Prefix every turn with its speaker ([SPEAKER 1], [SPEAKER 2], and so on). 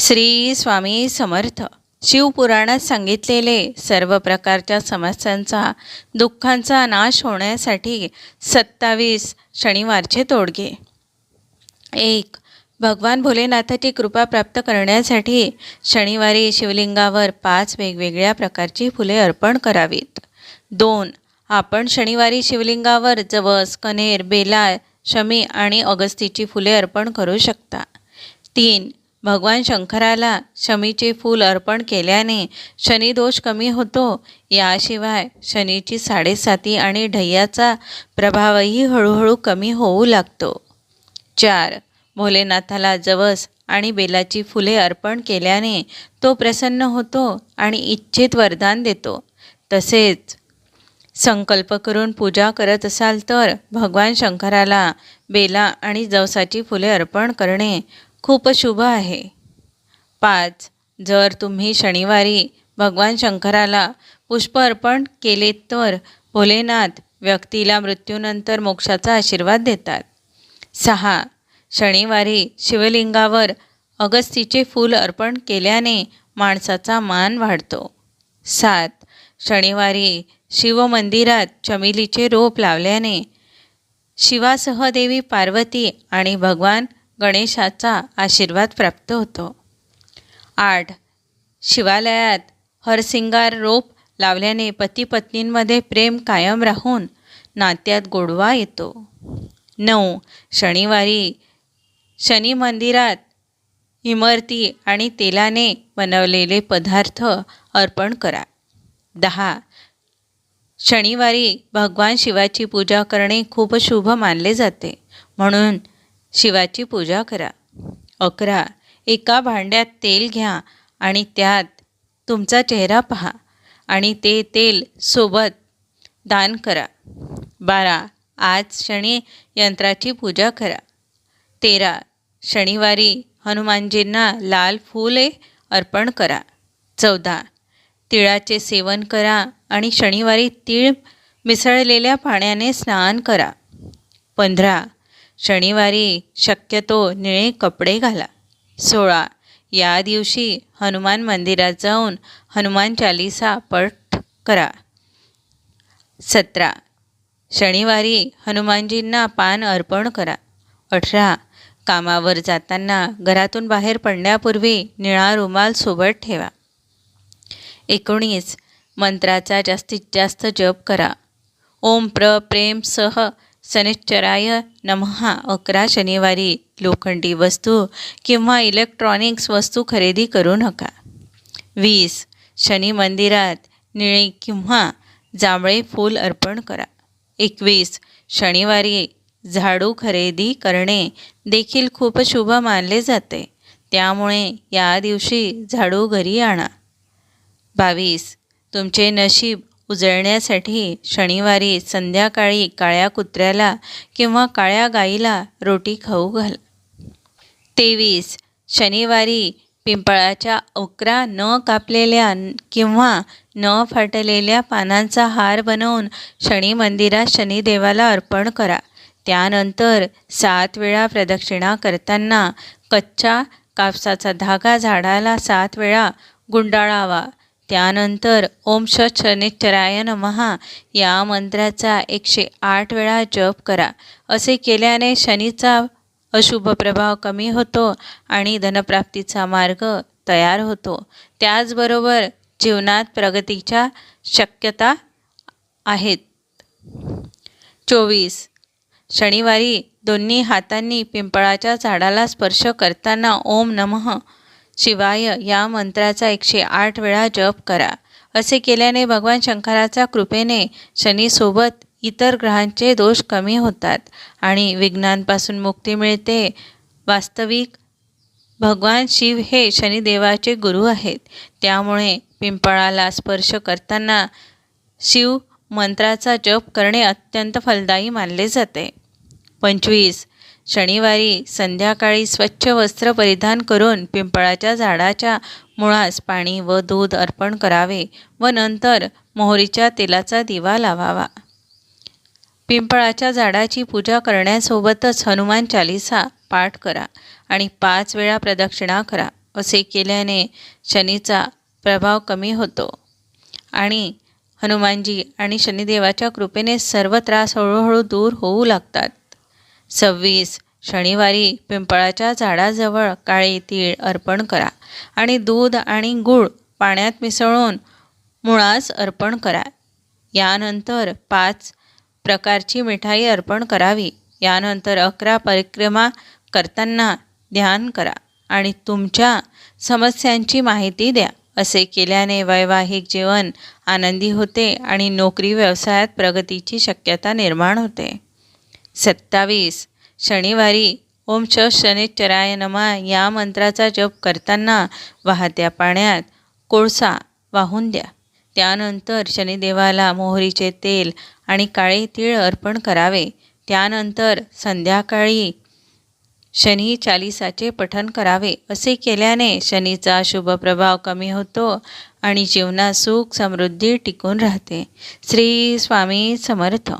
[SPEAKER 1] श्री स्वामी समर्थ. शिवपुराणात सांगितलेले सर्व प्रकारच्या समस्यांचा दुःखांचा नाश होण्यासाठी सत्तावीस शनिवारचे तोडगे. एक भगवान भोलेनाथाची कृपा प्राप्त करण्यासाठी शनिवारी शिवलिंगावर पाच वेगवेगळ्या प्रकारची फुले अर्पण करावीत. दोन आपण शनिवारी शिवलिंगावर जवस कनेर बेला शमी आणि अगस्तीची फुले अर्पण करू शकता. तीन भगवान शंकराला शमीचे फूल अर्पण केल्याने शनिदोष कमी होतो. याशिवाय शनीची साडेसाती आणि ढय्याचा प्रभावही हळूहळू कमी होऊ लागतो. चार. भोलेनाथाला जवस आणि बेलाची फुले अर्पण केल्याने तो प्रसन्न होतो आणि इच्छित वरदान देतो. तसेच संकल्प करून पूजा करत असाल तर भगवान शंकराला बेला आणि जवसाची फुले अर्पण करणे खूप शुभ आहे. पाच जर तुम्ही शनिवारी भगवान शंकराला पुष्प अर्पण केले तर भोलेनाथ व्यक्तीला मृत्यूनंतर मोक्षाचा आशीर्वाद देतात. सहा शनिवारी शिवलिंगावर अगस्तीचे फूल अर्पण केल्याने माणसाचा मान वाढतो. सात शनिवारी शिवमंदिरात चमेलीचे रोप लावल्याने शिवासह देवी पार्वती आणि भगवान गणेशाचा आशीर्वाद प्राप्त होतो. आठ शिवालयात हरसिंगार रोप लावल्याने पती पत्नींमध्ये प्रेम कायम राहून नात्यात गोडवा येतो. नऊ शनिवारी शनी मंदिरात इमरती आणि तेलाने बनवलेले पदार्थ अर्पण करा. दहा शनिवारी भगवान शिवाची पूजा करणे खूप शुभ मानले जाते. म्हणून शिवाची पूजा करा. अकरा एका भांड्यात तेल घ्या आणि त्यात तुमचा चेहरा पहा आणि ते तेल सोबत दान करा. बारा आज शनी यंत्राची पूजा करा. तेरा शनिवारी हनुमानजींना लाल फुले अर्पण करा. चौदा तिळाचे सेवन करा आणि शनिवारी तीळ मिसळलेल्या पाण्याने स्नान करा. पंधरा शनिवारी शक्यतो निळे कपडे घाला. सोळा. या दिवशी हनुमान मंदिरात जाऊन हनुमान चालिसा पठ करा. सतरा. शनिवारी हनुमानजींना पान अर्पण करा. अठरा. कामावर जाताना घरातून बाहेर पडण्यापूर्वी निळा रुमाल सोबत ठेवा. एकोणीस. मंत्राचा जास्तीत जास्त जप करा. ओम प्र प्रेम सह सनिश्चराय नमहा अकरा शनिवारी लोखंडी वस्तू किंवा इलेक्ट्रॉनिक्स वस्तू खरेदी करू नका. वीस. शनी मंदिरात निळे किंवा जांभळे फूल अर्पण करा. एकवीस. शनिवारी झाडू खरेदी करणे देखील खूप शुभ मानले जाते. त्यामुळे या दिवशी झाडू घरी आणा. बावीस. तुमचे नशीब उजळण्यासाठी शनिवारी संध्याकाळी काळ्या कुत्र्याला किंवा काळ्या गाईला रोटी खाऊ घाल. तेवीस शनिवारी पिंपळाच्या अकरा न कापलेल्या किंवा न फाटलेल्या पानांचा हार बनवून शनी मंदिरात शनिदेवाला अर्पण करा. त्यानंतर सात वेळा प्रदक्षिणा करताना कच्च्या कापसाचा धागा झाडाला सात वेळा गुंडाळावा. त्यानंतर ओम षट शनिश्चराय महा या मंत्राचा एकशे आठ वेळा जप करा. असे केल्याने शनीचा अशुभ प्रभाव कमी होतो आणि धनप्राप्तीचा मार्ग तयार होतो. त्याचबरोबर जीवनात प्रगतीच्या शक्यता आहेत. चोवीस. शनिवारी दोन्ही हातांनी पिंपळाच्या झाडाला स्पर्श करताना ओम नमः शिवाय या मंत्राचा एकशे आठ वेळा जप करा. असे केल्याने भगवान शंकराच्या कृपेने शनीसोबत इतर ग्रहांचे दोष कमी होतात आणि विघ्नांपासून मुक्ती मिळते. वास्तविक भगवान शिव हे शनिदेवाचे गुरु आहेत. त्यामुळे पिंपळाला स्पर्श करताना शिव मंत्राचा जप करणे अत्यंत फलदायी मानले जाते. पंचवीस शनिवारी संध्याकाळी स्वच्छ वस्त्र परिधान करून पिंपळाच्या झाडाच्या मुळास पाणी व दूध अर्पण करावे व नंतर मोहरीच्या तेलाचा दिवा लावावा. पिंपळाच्या झाडाची पूजा करण्यासोबतच हनुमान चालिसा पाठ करा आणि पाच वेळा प्रदक्षिणा करा असे केल्याने शनीचा प्रभाव कमी होतो. आणि हनुमानजी आणि शनिदेवाच्या कृपेने सर्व त्रास हळूहळू दूर होऊ लागतात. सव्वीस. शनिवारी पिंपळाच्या झाडाजवळ काळी तीळ अर्पण करा आणि दूध आणि गूळ पाण्यात मिसळून मुळास अर्पण करा. यानंतर पाच प्रकारची मिठाई अर्पण करावी. यानंतर अकरा परिक्रमा करताना ध्यान करा आणि तुमच्या समस्यांची माहिती द्या. असे केल्याने वैवाहिक जीवन आनंदी होते आणि नोकरी व्यवसायात प्रगतीची शक्यता निर्माण होते. सत्तावीस. शनिवारी ओम श शनिश्चराय नमा या मंत्राचा जप करताना वाहत्या पाण्यात कोळसा वाहून द्या. त्यानंतर शनिदेवाला मोहरीचे तेल आणि काळे तीळ अर्पण करावे. त्यानंतर संध्याकाळी शनी चालिसाचे पठन करावे. असे केल्याने शनीचा शुभ प्रभाव कमी होतो आणि जीवनात सुख समृद्धी टिकून राहते. श्री स्वामी समर्थ.